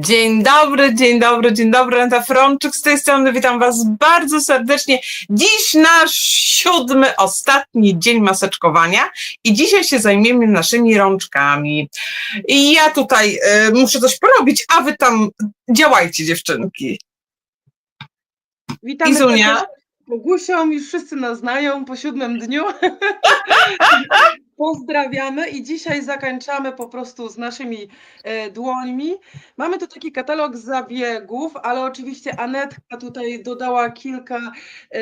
Dzień dobry, dzień dobry, dzień dobry. Renta Frączyk z tej strony. Witam Was bardzo serdecznie. Dziś nasz siódmy, ostatni dzień maseczkowania i dzisiaj się zajmiemy naszymi rączkami. I ja tutaj y, muszę coś porobić, a Wy tam działajcie, dziewczynki. Witamy Izunia. Bogusią, już wszyscy nas znają po siódmym dniu. Pozdrawiamy i dzisiaj zakończamy po prostu z naszymi e, dłońmi. Mamy tu taki katalog zabiegów, ale oczywiście Anetka tutaj dodała kilka e,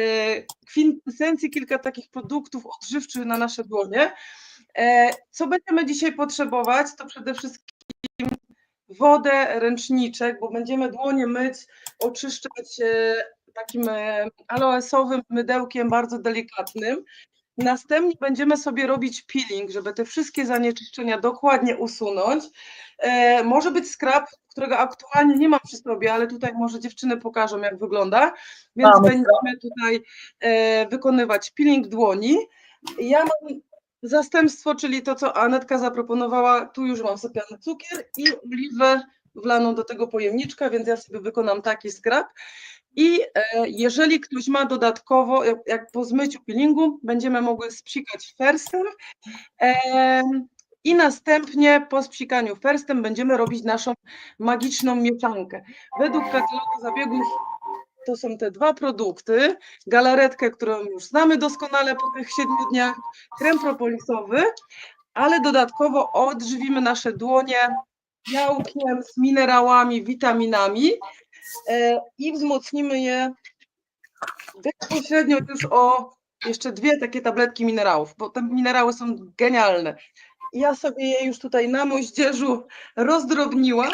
kwintesencji, kilka takich produktów odżywczych na nasze dłonie. E, co będziemy dzisiaj potrzebować, to przede wszystkim wodę, ręczniczek, bo będziemy dłonie myć, oczyszczać takim aloesowym mydełkiem bardzo delikatnym. Następnie będziemy sobie robić peeling, żeby te wszystkie zanieczyszczenia dokładnie usunąć. E, może być skrab, którego aktualnie nie mam przy sobie, ale tutaj może dziewczyny pokażą, jak wygląda. Więc Mamy będziemy tutaj e, wykonywać peeling dłoni. Ja mam zastępstwo, czyli to, co Anetka zaproponowała. Tu już mam sypiany cukier i oliwę wlaną do tego pojemniczka, więc ja sobie wykonam taki skrab. I e, jeżeli ktoś ma dodatkowo, jak, po zmyciu peelingu, będziemy mogły spsikać ferstem. em, I następnie po spsikaniu ferstem będziemy robić naszą magiczną mieszankę. Według katalogu zabiegów to są te dwa produkty. Galaretkę, którą już znamy doskonale po tych siedmiu dniach, krem propolisowy, ale dodatkowo odżywimy nasze dłonie białkiem, z minerałami, witaminami i wzmocnimy je bezpośrednio już o jeszcze dwie takie tabletki minerałów, bo te minerały są genialne. Ja sobie je już tutaj na moździerzu rozdrobniłam.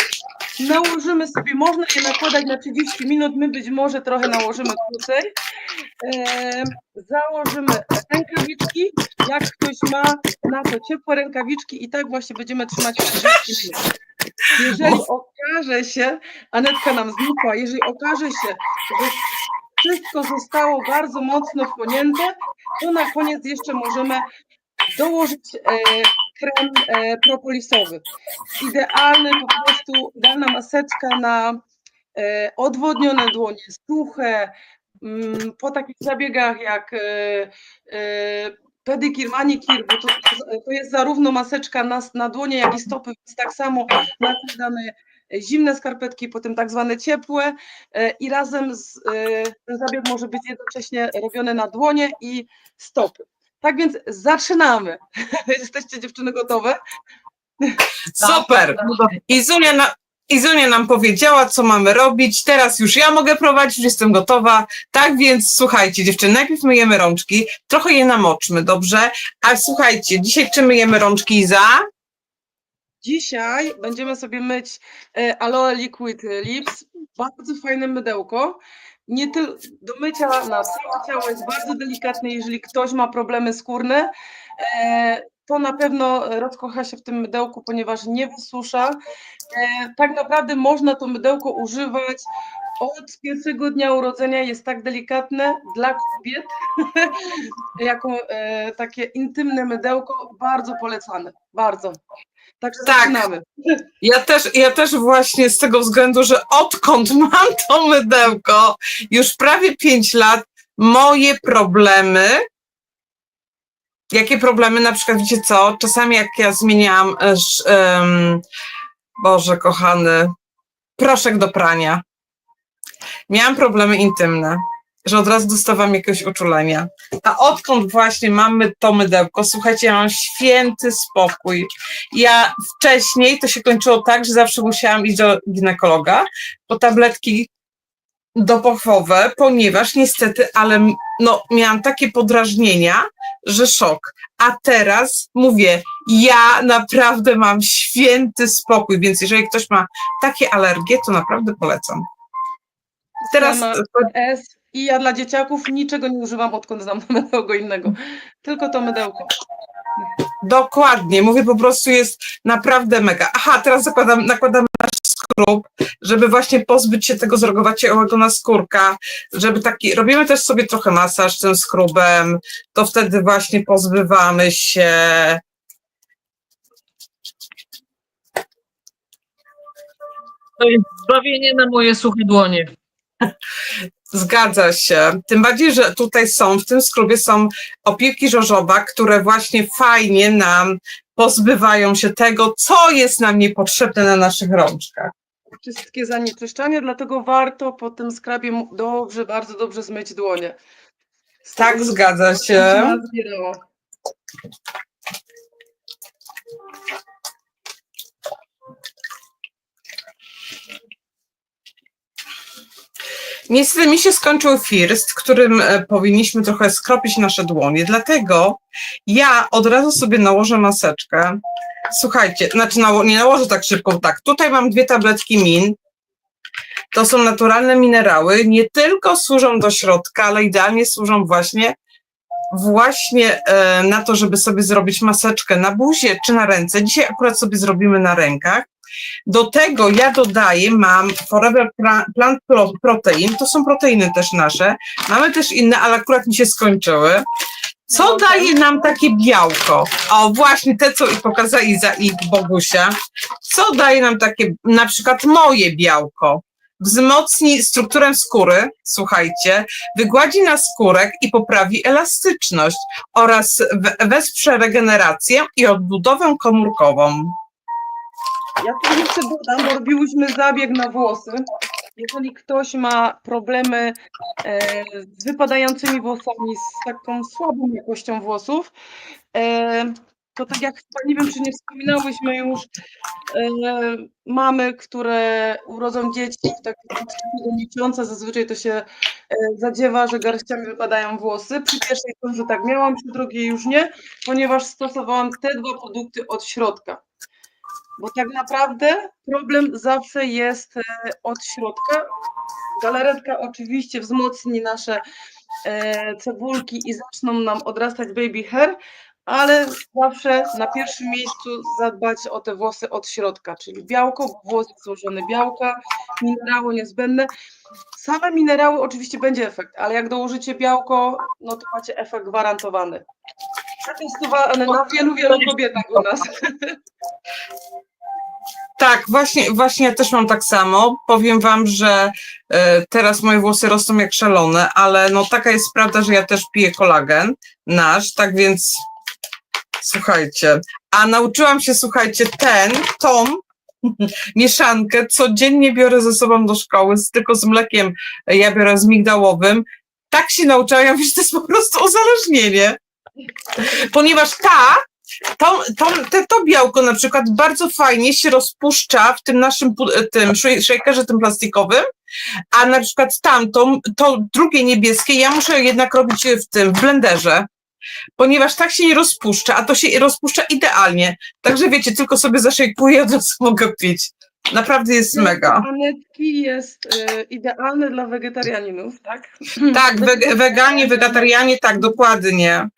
Nałożymy sobie, można je nakładać na 30 minut, my być może trochę nałożymy krócej. E, założymy rękawiczki, jak ktoś ma na to ciepłe rękawiczki i tak właśnie będziemy trzymać 30 minut. Jeżeli okaże się, Anetka nam znikła, jeżeli okaże się, że wszystko zostało bardzo mocno wchłonięte, to na koniec jeszcze możemy dołożyć e, krem e, propolisowy. Idealny po prostu, idealna maseczka na e, odwodnione dłonie, suche, mm, po takich zabiegach jak e, e, pedikir, manikir, bo to, to jest zarówno maseczka na, na dłonie, jak i stopy, więc tak samo nakładamy zimne skarpetki, potem tak zwane ciepłe e, i razem z, e, ten zabieg może być jednocześnie robiony na dłonie i stopy. Tak więc zaczynamy. Jesteście dziewczyny gotowe? Super. Izunia, na, Izunia nam powiedziała, co mamy robić. Teraz już ja mogę prowadzić, jestem gotowa. Tak więc słuchajcie, dziewczyny, najpierw myjemy rączki, trochę je namoczmy, dobrze? A słuchajcie, dzisiaj czy myjemy rączki za? Dzisiaj będziemy sobie myć e, Aloe Liquid Lips. Bardzo fajne mydełko. Nie tylko do mycia na całe ciało jest bardzo delikatne. Jeżeli ktoś ma problemy skórne, e, to na pewno rozkocha się w tym mydełku, ponieważ nie wysusza. E, tak naprawdę można to mydełko używać od pierwszego dnia urodzenia. Jest tak delikatne dla kobiet, jako e, takie intymne mydełko. Bardzo polecane. Bardzo. Także Tak. zaczynamy. Ja też, ja też właśnie z tego względu, że odkąd mam to mydełko, już prawie 5 lat, moje problemy, jakie problemy, na przykład wiecie co, czasami jak ja zmieniałam, e, sz- em, Boże kochany, proszek do prania, miałam problemy intymne, że od razu dostawałam jakiegoś uczulenia. A odkąd właśnie mamy to mydełko, słuchajcie, ja mam święty spokój. Ja wcześniej to się kończyło tak, że zawsze musiałam iść do ginekologa po tabletki dopochowe, ponieważ niestety, ale no, miałam takie podrażnienia, że szok. A teraz mówię, ja naprawdę mam święty spokój, więc jeżeli ktoś ma takie alergie, to naprawdę polecam. Teraz S i ja dla dzieciaków niczego nie używam, odkąd znam mydełko innego. Tylko to mydełko. Dokładnie, mówię po prostu jest naprawdę mega. Aha, teraz zakładam, nakładam skrób, żeby właśnie pozbyć się tego zrogowaciałego na skórka, żeby taki, robimy też sobie trochę masaż tym skrubem, to wtedy właśnie pozbywamy się To jest zbawienie na moje suche dłonie. Zgadza się. Tym bardziej, że tutaj są, w tym skrubie są opiłki żożoba, które właśnie fajnie nam pozbywają się tego, co jest nam niepotrzebne na naszych rączkach. Wszystkie zanieczyszczenia, dlatego warto po tym skrabie dobrze, bardzo dobrze zmyć dłonie. Z Tak, tego, zgadza się. zbierało. Niestety mi się skończył first, którym e, powinniśmy trochę skropić nasze dłonie, dlatego ja od razu sobie nałożę maseczkę. Słuchajcie, znaczy nało- nie nałożę tak szybko, tak. Tutaj mam dwie tabletki min. To są naturalne minerały, nie tylko służą do środka, ale idealnie służą właśnie właśnie e, na to, żeby sobie zrobić maseczkę na buzie czy na ręce. Dzisiaj akurat sobie zrobimy na rękach. Do tego ja dodaję, mam Forever Plant Pro- Protein, to są proteiny też nasze. Mamy też inne, ale akurat mi się skończyły. Co Dobra. daje nam takie białko? O, właśnie te, co pokazała Iza i Bogusia. Co daje nam takie, na przykład moje białko? Wzmocni strukturę skóry, słuchajcie, wygładzi na skórek i poprawi elastyczność oraz we- wesprze regenerację i odbudowę komórkową. Ja tu jeszcze dodam, bo robiłyśmy zabieg na włosy. Jeżeli ktoś ma problemy e, z wypadającymi włosami, z taką słabą jakością włosów, e, to tak jak chyba nie wiem, czy nie wspominałyśmy już, e, mamy, które urodzą dzieci w takiego miesiąca, zazwyczaj to się zadziewa, że garściami wypadają włosy. Przy pierwszej ciąży tak miałam, przy drugiej już nie, ponieważ stosowałam te dwa produkty od środka. Bo tak naprawdę problem zawsze jest e, od środka. Galaretka oczywiście wzmocni nasze e, cebulki i zaczną nam odrastać baby hair, ale zawsze na pierwszym miejscu zadbać o te włosy od środka, czyli białko, bo włos jest złożony białka, minerały niezbędne. Same minerały oczywiście będzie efekt, ale jak dołożycie białko, no to macie efekt gwarantowany. Zatestowany na wielu, wielu kobietach u nas. Tak, właśnie, właśnie ja też mam tak samo. Powiem wam, że e, teraz moje włosy rosną jak szalone, ale no taka jest prawda, że ja też piję kolagen nasz, tak więc słuchajcie. A nauczyłam się, słuchajcie, ten, tą mieszankę codziennie biorę ze sobą do szkoły, tylko z mlekiem ja biorę z migdałowym. Tak się nauczyłam, ja że to jest po prostu uzależnienie. Ponieważ ta to, to, te, to białko na przykład bardzo fajnie się rozpuszcza w tym naszym tym shake- shakerze, tym plastikowym, a na przykład tamtą, to drugie niebieskie, ja muszę jednak robić w tym, w blenderze, ponieważ tak się nie rozpuszcza, a to się rozpuszcza idealnie. Także wiecie, tylko sobie zaszejkuję, od razu mogę pić. Naprawdę jest mega. Anetki jest e, idealny dla wegetarianinów, tak? Tak, wege- weganie, wegetarianie, tak, dokładnie.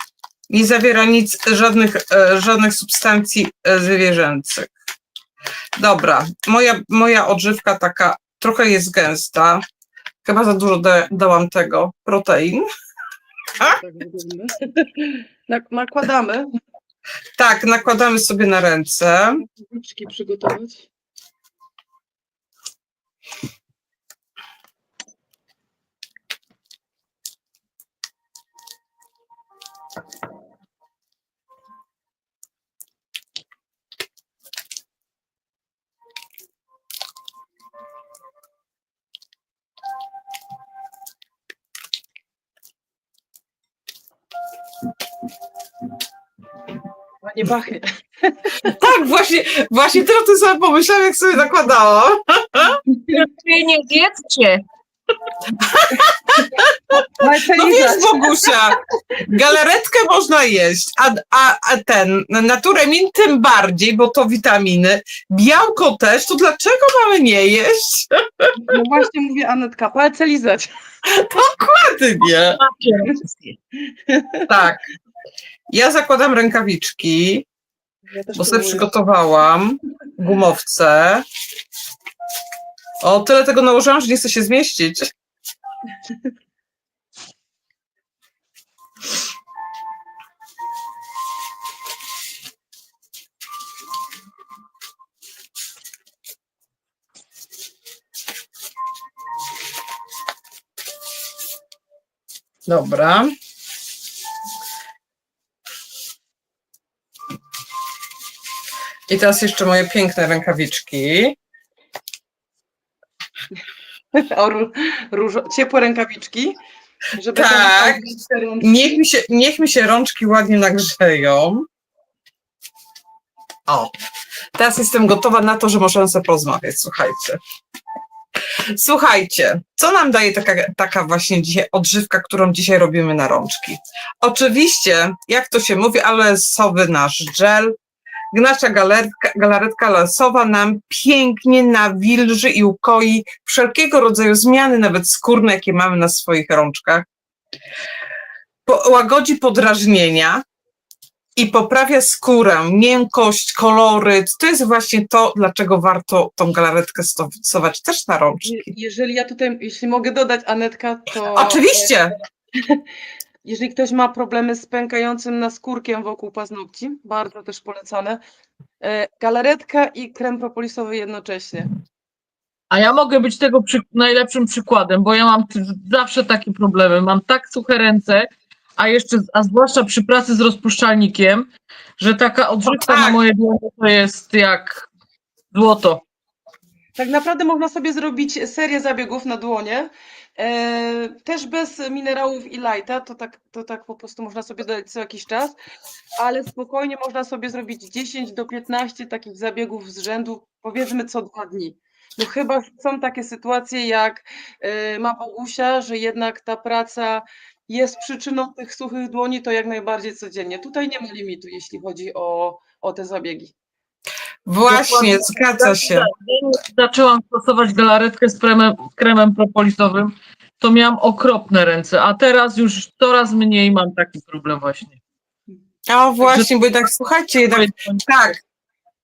Nie zawiera nic, żadnych, e, żadnych substancji e, zwierzęcych. Dobra, moja, moja odżywka taka trochę jest gęsta. Chyba za dużo da, dałam tego, protein. Tak Nakładamy. Tak, nakładamy sobie na ręce. Rączki przygotować. Nie pachnie. Tak, właśnie, właśnie teraz to sobie pomyślałam, jak sobie nakładałam. Wy nie zjedzcie. No wiesz, Bogusia, galaretkę można jeść, a, a, a ten, naturę min tym bardziej, bo to witaminy, białko też, to dlaczego mamy nie jeść? No właśnie mówię Anetka, palce lizać. Ładnie. Macie wszystkie. Tak. Ja zakładam rękawiczki, ja bo sobie przygotowałam gumowce. O, tyle tego nałożyłam, że nie chcę się zmieścić. Dobra. I teraz jeszcze moje piękne rękawiczki. O, ró- różo, ciepłe rękawiczki. Żeby Tak. rączki- Niech mi, się, niech mi się rączki ładnie nagrzeją. O, teraz jestem gotowa na to, że możemy sobie porozmawiać. Słuchajcie. Słuchajcie, co nam daje taka, taka właśnie dzisiaj odżywka, którą dzisiaj robimy na rączki? Oczywiście, jak to się mówi, alesowy nasz gel, nasza galaretka, galaretka lesowa nam pięknie nawilży i ukoi wszelkiego rodzaju zmiany, nawet skórne, jakie mamy na swoich rączkach po- łagodzi podrażnienia i poprawia skórę, miękkość, koloryt. To jest właśnie to, dlaczego warto tą galaretkę stosować też na rączki. Je- Jeżeli ja tutaj, jeśli mogę dodać, Anetka, to. Oczywiście, Jeżeli ktoś ma problemy z pękającym naskórkiem wokół paznokci, bardzo też polecane. e, Galaretka i krem propolisowy jednocześnie. A ja mogę być tego przy, najlepszym przykładem, bo ja mam zawsze takie problemy. Mam tak suche ręce, a jeszcze, a zwłaszcza przy pracy z rozpuszczalnikiem, że taka odżywka na tak. moje dłonie to jest jak złoto. Tak naprawdę można sobie zrobić serię zabiegów na dłonie, też bez minerałów i lighta, to tak, to tak po prostu można sobie dodać co jakiś czas, ale spokojnie można sobie zrobić 10 do 15 takich zabiegów z rzędu, powiedzmy co dwa dni. No chyba są takie sytuacje jak e, ma Bogusia, że jednak ta praca jest przyczyną tych suchych dłoni, to jak najbardziej codziennie. Tutaj nie ma limitu, jeśli chodzi o, o te zabiegi. Właśnie, zgadza się. Zaczęłam stosować galaretkę z kremem, kremem propolisowym, to miałam okropne ręce, a teraz już coraz mniej mam taki problem właśnie. O właśnie, bo jednak słuchajcie, jednak tak,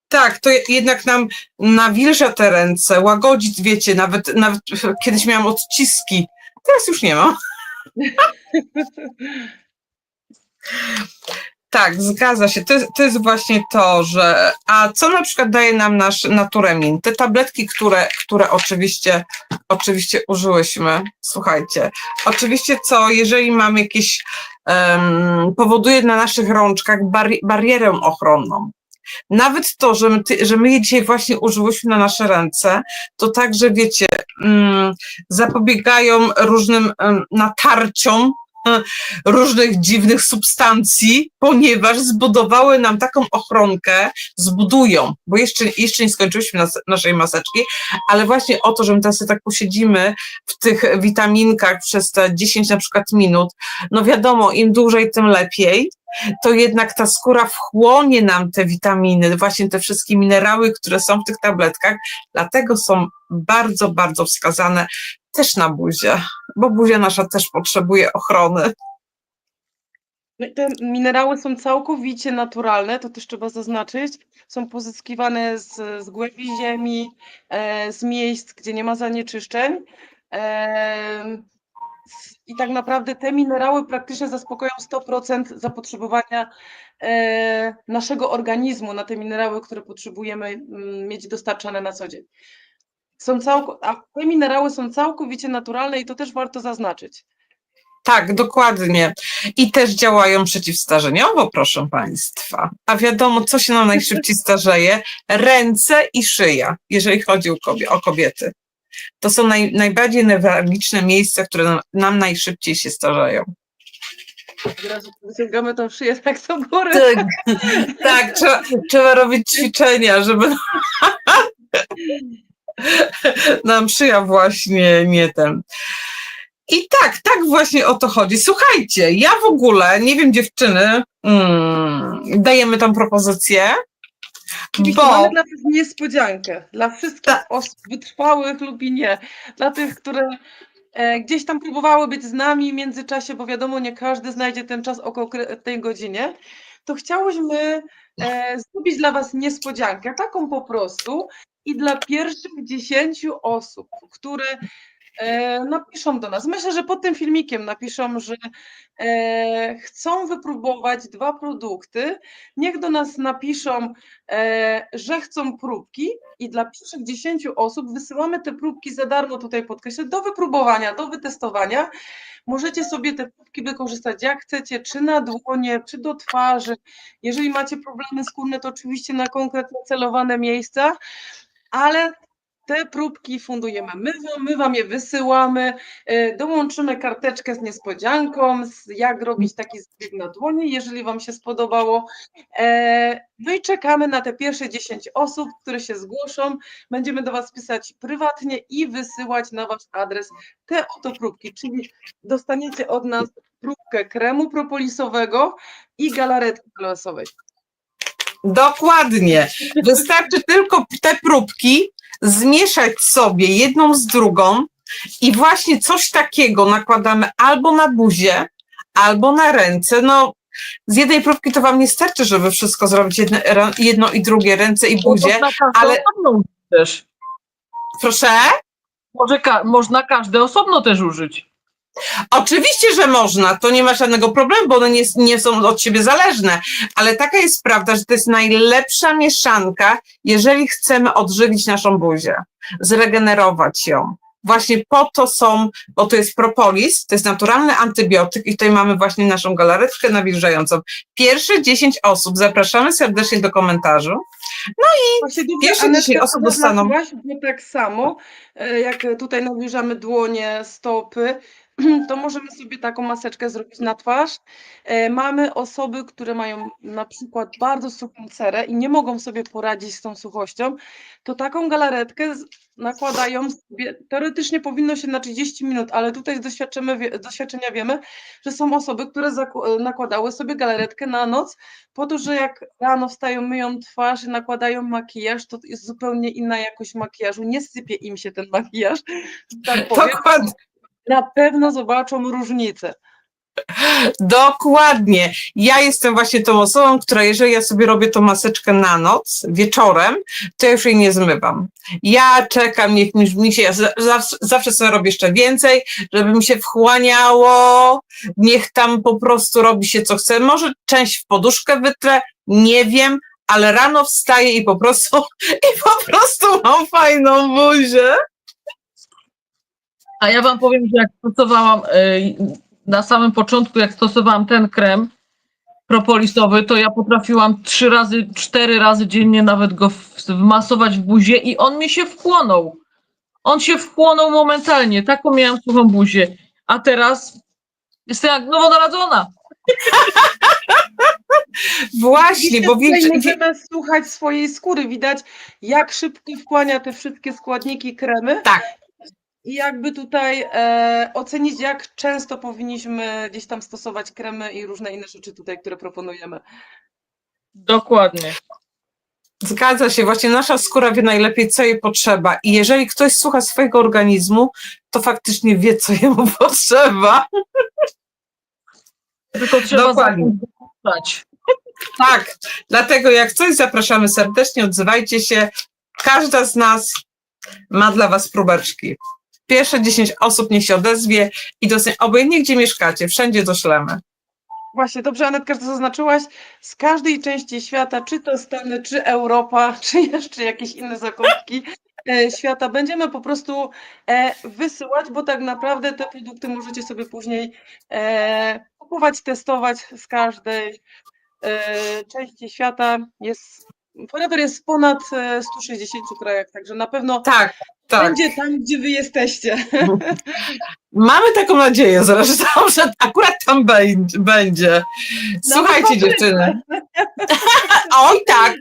tak, to je- jednak nam nawilża te ręce, łagodzi, wiecie, nawet, nawet kiedyś miałam odciski, teraz już nie mam. Tak, zgadza się. To jest, to jest właśnie to, że. A co na przykład daje nam nasz Naturemin? Te tabletki, które, które oczywiście, oczywiście użyłyśmy. Słuchajcie, oczywiście co, jeżeli mamy jakieś, powoduje na naszych rączkach bari- barierę ochronną. Nawet to, że my, że my je dzisiaj właśnie użyłyśmy na nasze ręce, to także wiecie, mm, zapobiegają różnym natarciom różnych dziwnych substancji, ponieważ zbudowały nam taką ochronkę, zbudują, bo jeszcze, jeszcze nie skończyliśmy nas, naszej maseczki, ale właśnie o to, że my teraz tak posiedzimy w tych witaminkach przez te 10 na przykład minut, no wiadomo, im dłużej, tym lepiej, to jednak ta skóra wchłonie nam te witaminy, właśnie te wszystkie minerały, które są w tych tabletkach, dlatego są bardzo, bardzo wskazane też na buzię, bo buzia nasza też potrzebuje ochrony. No Te minerały są całkowicie naturalne, to też trzeba zaznaczyć. Są pozyskiwane z, z głębi ziemi, e, z miejsc, gdzie nie ma zanieczyszczeń. I tak naprawdę te minerały praktycznie zaspokoją 100% zapotrzebowania e, naszego organizmu na te minerały, które potrzebujemy mm, mieć dostarczane na co dzień. Są a te minerały są całkowicie naturalne i to też warto zaznaczyć. Tak, dokładnie. I też działają przeciwstarzeniowo, proszę Państwa. A wiadomo, co się nam najszybciej starzeje? Ręce i szyja, jeżeli chodzi o kobiety. To są naj, najbardziej newralgiczne miejsca, które nam, najszybciej się starzeją. Od razu wyciągamy tą szyję tak do góry. Tak, tak trzeba, trzeba robić ćwiczenia, żeby nam szyja właśnie nie ten. I tak, tak właśnie o to chodzi. Słuchajcie, ja w ogóle, nie wiem dziewczyny, mm, dajemy tą propozycję, Oczywiście bo mamy dla Was niespodziankę. Dla wszystkich Tak. osób wytrwałych lub i nie. Dla tych, które e, gdzieś tam próbowały być z nami w międzyczasie, bo wiadomo, nie każdy znajdzie ten czas o konkretnej godzinie, to chciałyśmy e, zrobić dla Was niespodziankę, taką po prostu. I dla pierwszych 10 osób, które napiszą do nas. Myślę, że pod tym filmikiem napiszą, że e, chcą wypróbować dwa produkty. Niech do nas napiszą, e, że chcą próbki i dla pierwszych 10 osób wysyłamy te próbki za darmo, tutaj podkreślę, do wypróbowania, do wytestowania. Możecie sobie te próbki wykorzystać jak chcecie, czy na dłonie, czy do twarzy. Jeżeli macie problemy skórne, to oczywiście na konkretnie celowane miejsca, ale te próbki fundujemy my wam, my wam je wysyłamy, e, dołączymy karteczkę z niespodzianką, z jak robić taki zbieg na dłonie, jeżeli wam się spodobało. E, No i czekamy na te pierwsze 10 osób, które się zgłoszą. Będziemy do was pisać prywatnie i wysyłać na wasz adres te oto próbki, czyli dostaniecie od nas próbkę kremu propolisowego i galaretki losowej. Dokładnie. Wystarczy tylko te próbki zmieszać sobie jedną z drugą i właśnie coś takiego nakładamy albo na buzię, albo na ręce. No, z jednej próbki to wam nie starczy, żeby wszystko zrobić jedno, jedno i drugie, ręce i buzię. Można każde ale- też. Proszę? Może ka- można każde osobno też użyć. Oczywiście, że można, to nie ma żadnego problemu, bo one nie, nie są od siebie zależne, ale taka jest prawda, że to jest najlepsza mieszanka, jeżeli chcemy odżywić naszą buzię, zregenerować ją. Właśnie po to są, bo to jest propolis, to jest naturalny antybiotyk i tutaj mamy właśnie naszą galaretkę nawilżającą. Pierwsze 10 osób zapraszamy serdecznie do komentarzu. Właśnie dobrze, Pierwsze Anetka, 10 osób dostaną. Bo tak samo, e, jak tutaj nawilżamy dłonie, stopy, to możemy sobie taką maseczkę zrobić na twarz. E, Mamy osoby, które mają na przykład bardzo suchą cerę i nie mogą sobie poradzić z tą suchością, to taką galaretkę nakładają sobie, teoretycznie powinno się na 30 minut, ale tutaj z doświadczenia, wie- doświadczenia wiemy, że są osoby, które zaku- nakładały sobie galaretkę na noc, po to, że jak rano wstają, myją twarz i nakładają makijaż, to jest zupełnie inna jakość makijażu, nie sypie im się ten makijaż, tak powiem, Dokładnie. Na pewno zobaczą różnicę. Dokładnie. Ja jestem właśnie tą osobą, która jeżeli ja sobie robię tą maseczkę na noc, wieczorem, to ja już jej nie zmywam. Ja czekam, niech mi, mi się, ja za- zawsze, zawsze sobie robię jeszcze więcej, żeby mi się wchłaniało, niech tam po prostu robi się co chce. Może część w poduszkę wytrę, nie wiem, ale rano wstaję i po prostu, i po prostu mam fajną buzię. A ja wam powiem, że jak stosowałam y, na samym początku, jak stosowałam ten krem propolisowy, to ja potrafiłam trzy razy, cztery razy dziennie nawet go w- wmasować w buzię i on mi się wchłonął. On się wchłonął momentalnie. Taką miałam suchą buzię. A teraz jestem jak nowonarodzona. Właśnie, bo Tutaj większość, możemy słuchać swojej skóry, widać jak szybko wchłania te wszystkie składniki kremy. Tak. I jakby tutaj e, ocenić, jak często powinniśmy gdzieś tam stosować kremy i różne inne rzeczy tutaj, które proponujemy. Dokładnie. Zgadza się, właśnie nasza skóra wie najlepiej, co jej potrzeba. I jeżeli ktoś słucha swojego organizmu, to faktycznie wie, co jemu potrzeba. Tylko trzeba Dokładnie. zacząć. Tak, dlatego jak coś zapraszamy serdecznie, odzywajcie się. Każda z nas ma dla Was próbeczki. Pierwsze 10 osób niech się odezwie i dosyć, obojętnie gdzie mieszkacie, wszędzie doślemy. Właśnie, dobrze Anetka, że to zaznaczyłaś. Z każdej części świata, czy to Stany, czy Europa, czy jeszcze jakieś inne zakątki e, świata, będziemy po prostu e, wysyłać, bo tak naprawdę te produkty możecie sobie później e, kupować, testować z każdej części świata. Jest, Forever jest w ponad e, 160 krajach, także na pewno Tak, tak. będzie tam, gdzie wy jesteście. Mamy taką nadzieję zresztą, że akurat tam będzie. będzie. Słuchajcie, zobaczymy. dziewczyny. Oj, tak,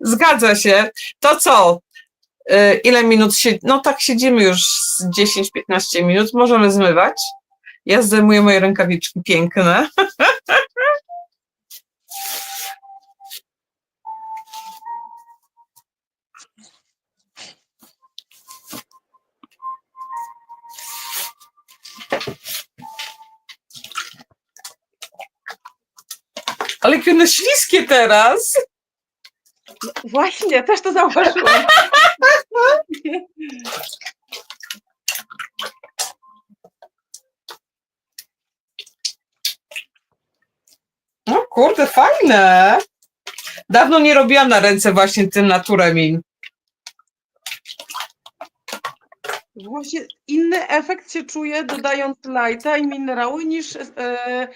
zgadza się. To co? Y, Ile minut się. No tak, siedzimy już z 10-15 minut. Możemy zmywać. Ja zdejmuję moje rękawiczki piękne. Ale jakie one śliskie teraz. No, właśnie, też to zauważyłam. No kurde, fajne. Dawno nie robiłam na ręce właśnie tym naturemim. Właśnie inny efekt się czuje dodając lighta i minerały niż e,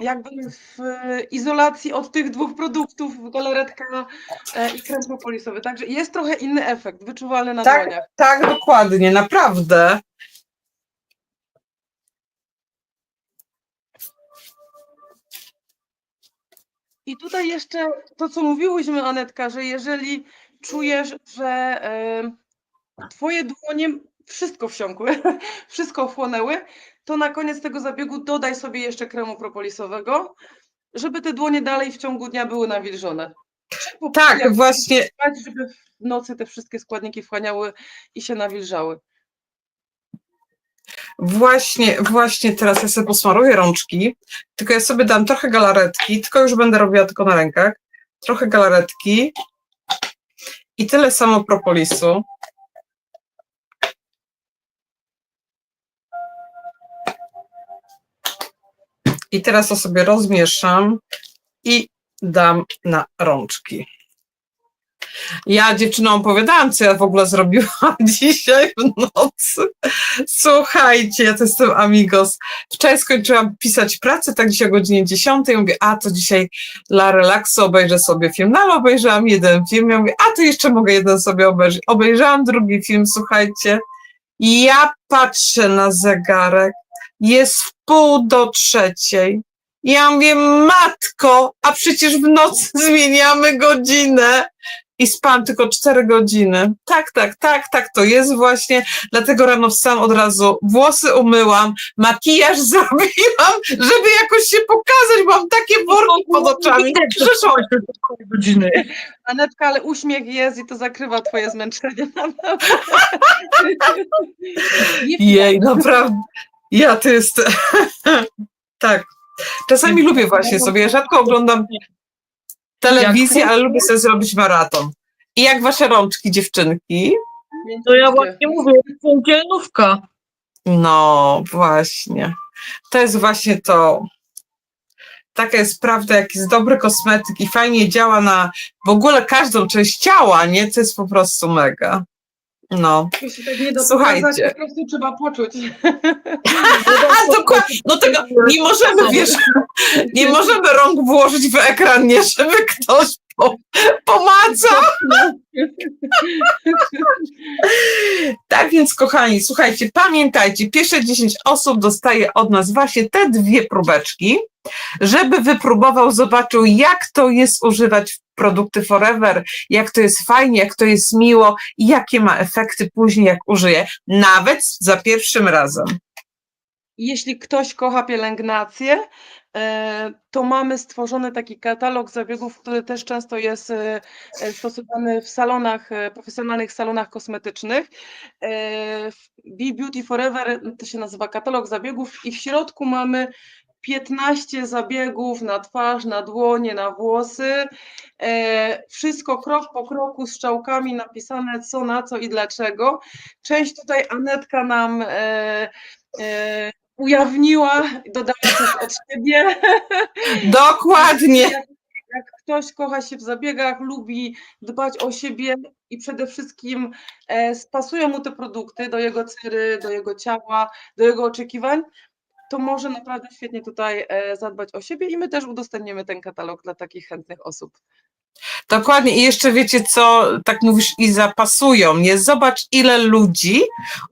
jakby w izolacji od tych dwóch produktów galaretka e, i krem propolisowy. Także jest trochę inny efekt, wyczuwalny na Tak. dłoniach. Tak, dokładnie, naprawdę. I tutaj jeszcze to, co mówiłyśmy, Anetka, że jeżeli czujesz, że e, twoje dłonie wszystko wsiąkły, wszystko wchłonęły, to na koniec tego zabiegu dodaj sobie jeszcze kremu propolisowego, żeby te dłonie dalej w ciągu dnia były nawilżone. Tak, właśnie. spać, żeby w nocy te wszystkie składniki wchłaniały i się nawilżały. Właśnie, właśnie teraz ja sobie posmaruję rączki, tylko ja sobie dam trochę galaretki, tylko już będę robiła tylko na rękach, trochę galaretki i tyle samo propolisu. I teraz to sobie rozmieszam i dam na rączki. Ja dziewczynom opowiadałam, co ja w ogóle zrobiłam dzisiaj w nocy. Słuchajcie, ja to jestem amigos. Wczoraj skończyłam pisać pracę, tak dzisiaj o godzinie 10. Mówię, a to dzisiaj dla relaksu obejrzę sobie film. No ale obejrzałam jeden film. Ja mówię, a to jeszcze mogę jeden sobie obejrzeć. Obejrzałam drugi film, słuchajcie. Ja patrzę na zegarek. Jest w pół do trzeciej. Ja mówię, matko, a przecież w nocy zmieniamy godzinę. I spałam tylko 4 godziny. Tak, tak, tak, tak, to jest właśnie. Dlatego rano wstałam od razu, włosy umyłam, makijaż zrobiłam, żeby jakoś się pokazać, bo mam takie worki pod oczami. Przyszłam. godziny. Anetka, ale uśmiech jest i to zakrywa twoje zmęczenie. Nie Jej, naprawdę. Ja to jest. tak. Czasami lubię właśnie sobie, ja rzadko oglądam telewizję, ale lubię sobie zrobić maraton. I jak wasze rączki, dziewczynki? To ja właśnie mówię, funkielnówka. No, właśnie. To jest właśnie to. Taka jest prawda, jak jest dobry kosmetyk i fajnie działa na w ogóle każdą część ciała, nie? To jest po prostu mega. No. Się tak nie da Słuchajcie. pokazać, po prostu trzeba poczuć. Dokładnie, no tego nie możemy, wiesz, nie możemy rąk włożyć w ekran, nie, żeby ktoś po, pomacał. Tak więc, kochani, słuchajcie, pamiętajcie, pierwsze 10 osób dostaje od nas właśnie te dwie próbeczki, żeby wypróbował, zobaczył, jak to jest używać produkty Forever, jak to jest fajnie, jak to jest miło i jakie ma efekty później, jak użyje, nawet za pierwszym razem. Jeśli ktoś kocha pielęgnację, e, to mamy stworzony taki katalog zabiegów, który też często jest e, e, stosowany w salonach, profesjonalnych salonach kosmetycznych. Be Beauty Forever to się nazywa katalog zabiegów i w środku mamy 15 zabiegów na twarz, na dłonie, na włosy. Wszystko krok po kroku z strzałkami napisane co na co i dlaczego. Część tutaj Anetka nam ujawniła, dodała coś od siebie. Dokładnie. Jak, ktoś kocha się w zabiegach, lubi dbać o siebie i przede wszystkim e, spasują mu te produkty do jego cery, do jego ciała, do jego oczekiwań, to może naprawdę świetnie tutaj e, zadbać o siebie i my też udostępnimy ten katalog dla takich chętnych osób. Dokładnie. I jeszcze wiecie co, tak mówisz, i zapasują, nie? Zobacz, ile ludzi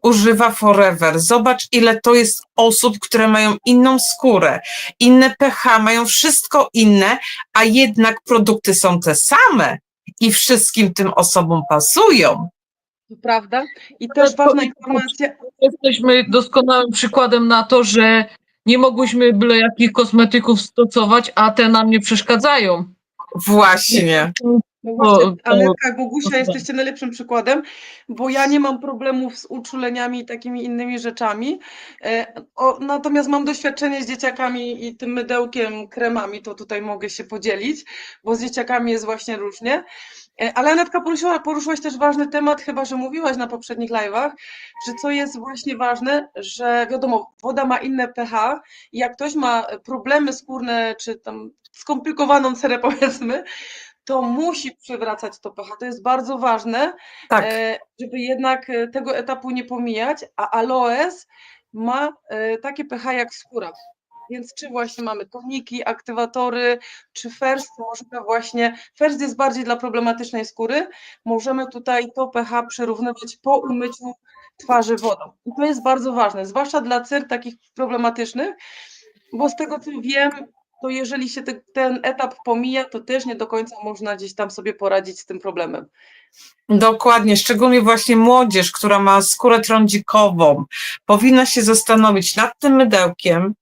używa Forever. Zobacz, ile to jest osób, które mają inną skórę, inne pH, mają wszystko inne, a jednak produkty są te same i wszystkim tym osobom pasują. To prawda? I też ważna informacja, Jesteśmy doskonałym przykładem na to, że nie mogłyśmy byle jakich kosmetyków stosować, a te nam nie przeszkadzają. Właśnie. No właśnie, to- Anetka, Bogusia, jesteście najlepszym przykładem, bo ja nie mam problemów z uczuleniami i takimi innymi rzeczami. E, o, natomiast mam doświadczenie z dzieciakami i tym mydełkiem, kremami, to tutaj mogę się podzielić, bo z dzieciakami jest właśnie różnie. E, Ale Anetka poruszyła, poruszyłaś też ważny temat, chyba że mówiłaś na poprzednich live'ach, że co jest właśnie ważne, że wiadomo, woda ma inne pH i jak ktoś ma problemy skórne, czy tam skomplikowaną cerę powiedzmy, to musi przywracać to pH. To jest bardzo ważne, Tak. e, żeby jednak e, tego etapu nie pomijać, a aloes ma takie pH jak skóra. Więc czy właśnie mamy toniki, aktywatory, czy first, możemy właśnie, first jest bardziej dla problematycznej skóry, możemy tutaj to pH przyrównywać po umyciu twarzy wodą. I to jest bardzo ważne, zwłaszcza dla cer takich problematycznych, bo z tego co wiem, to jeżeli się te, ten etap pomija, to też nie do końca można gdzieś tam sobie poradzić z tym problemem. Dokładnie, szczególnie właśnie młodzież, która ma skórę trądzikową, powinna się zastanowić nad tym mydełkiem.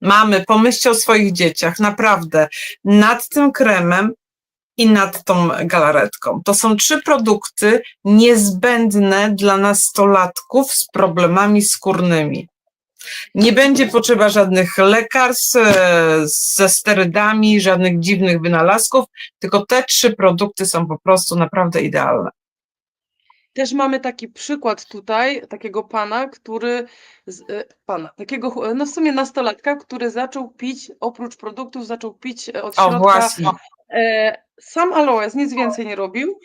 Mamy, pomyślcie o swoich dzieciach, naprawdę, nad tym kremem i nad tą galaretką. To są trzy produkty niezbędne dla nastolatków z problemami skórnymi. Nie będzie potrzeba żadnych lekarstw e, ze sterydami, żadnych dziwnych wynalazków, tylko te trzy produkty są po prostu naprawdę idealne. Też mamy taki przykład tutaj, takiego pana, który, z, e, pana, takiego, ch- no w sumie nastolatka, który zaczął pić, oprócz produktów, zaczął pić e, od O, środka właśnie. e, sam aloes, nic więcej nie robił.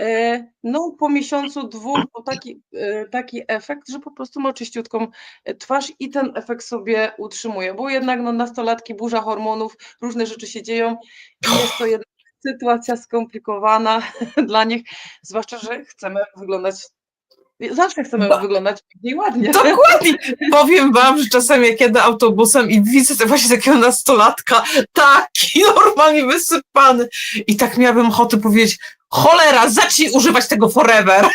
E, no po miesiącu, dwóch, to taki, e, taki efekt, że po prostu ma czyściutką e, twarz i ten efekt sobie utrzymuje, bo jednak no, nastolatki, burza hormonów, różne rzeczy się dzieją i jest to jednak sytuacja skomplikowana dla nich, zwłaszcza, że chcemy wyglądać, zawsze chcemy Do- wyglądać pięknie ładnie. Dokładnie. Powiem wam, że czasami jak jadę autobusem i widzę te właśnie takiego nastolatka, taki normalnie wysypany i tak miałabym ochotę powiedzieć, cholera, zacznij używać tego forever.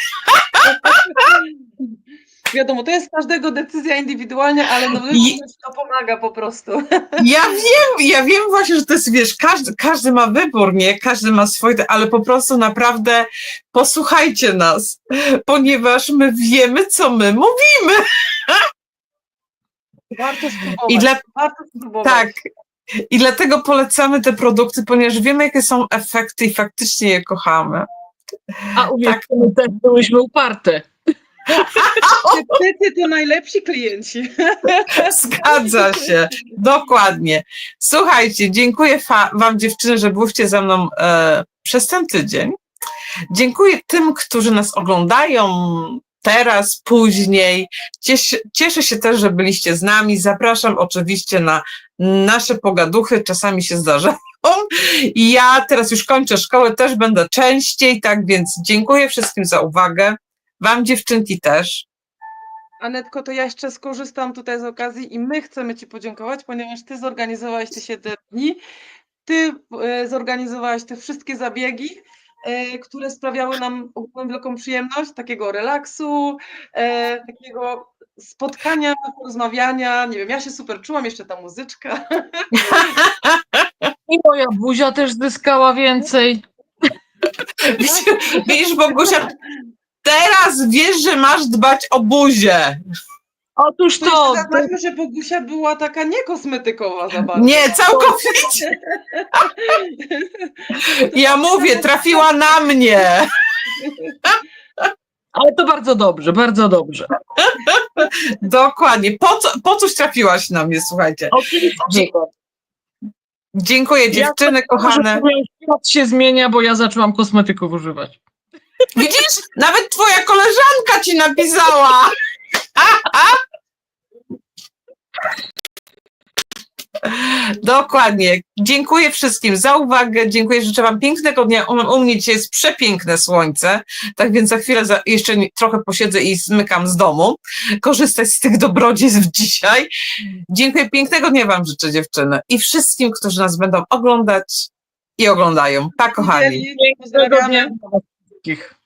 Wiadomo, to jest każdego decyzja indywidualnie, ale no, I- to pomaga po prostu. Ja wiem, ja wiem właśnie, że to jest, wiesz, każdy, każdy ma wybór, nie? Każdy ma swoje, ale po prostu naprawdę posłuchajcie nas, ponieważ my wiemy, co my mówimy. Warto spróbować. I dla, Warto spróbować. Tak. I dlatego polecamy te produkty, ponieważ wiemy, jakie są efekty i faktycznie je kochamy. A uwierzcie, my też byłyśmy uparte. Niestety to najlepsi klienci. Zgadza się, dokładnie. Słuchajcie, dziękuję Wam, dziewczyny, że byłyście ze mną e, przez ten tydzień. Dziękuję tym, którzy nas oglądają teraz, później. Cieszę, się też, że byliście z nami. Zapraszam oczywiście na nasze pogaduchy, czasami się zdarzają. Ja teraz już kończę szkołę, też będę częściej, tak więc dziękuję wszystkim za uwagę. Wam dziewczynki też. Anetko, to ja jeszcze skorzystam tutaj z okazji i my chcemy Ci podziękować, ponieważ Ty zorganizowałaś te 7 dni, Ty e, zorganizowałaś te wszystkie zabiegi, e, które sprawiały nam wielką przyjemność, takiego relaksu, e, takiego spotkania, porozmawiania, nie wiem, ja się super czułam, jeszcze ta muzyczka. I moja buzia też zyskała więcej. Widzisz, Bogusia, teraz wiesz, że masz dbać o buzię. Otóż To to, zaznaczmy, że Bogusia była taka niekosmetykowa za bardzo. Nie, całkowicie. Ja mówię, trafiła na mnie. ale to bardzo dobrze, bardzo dobrze. Dokładnie. Po, co, po coś trafiłaś na mnie, słuchajcie. Oczywiście. Dzie- Dziękuję, dziewczyny kochane. Że Świat się zmienia, bo ja zaczęłam kosmetyków używać. Widzisz, nawet twoja koleżanka ci napisała. Dokładnie. Dziękuję wszystkim za uwagę. Dziękuję, życzę Wam pięknego dnia. U, mnie dzisiaj jest przepiękne słońce, tak więc za chwilę za, jeszcze trochę posiedzę i zmykam z domu. Korzystać z tych dobrodziejstw dzisiaj. Dziękuję, pięknego dnia Wam życzę, dziewczyny. I wszystkim, którzy nas będą oglądać i oglądają. Pa, kochani. Pozdrawiamy. Pięknego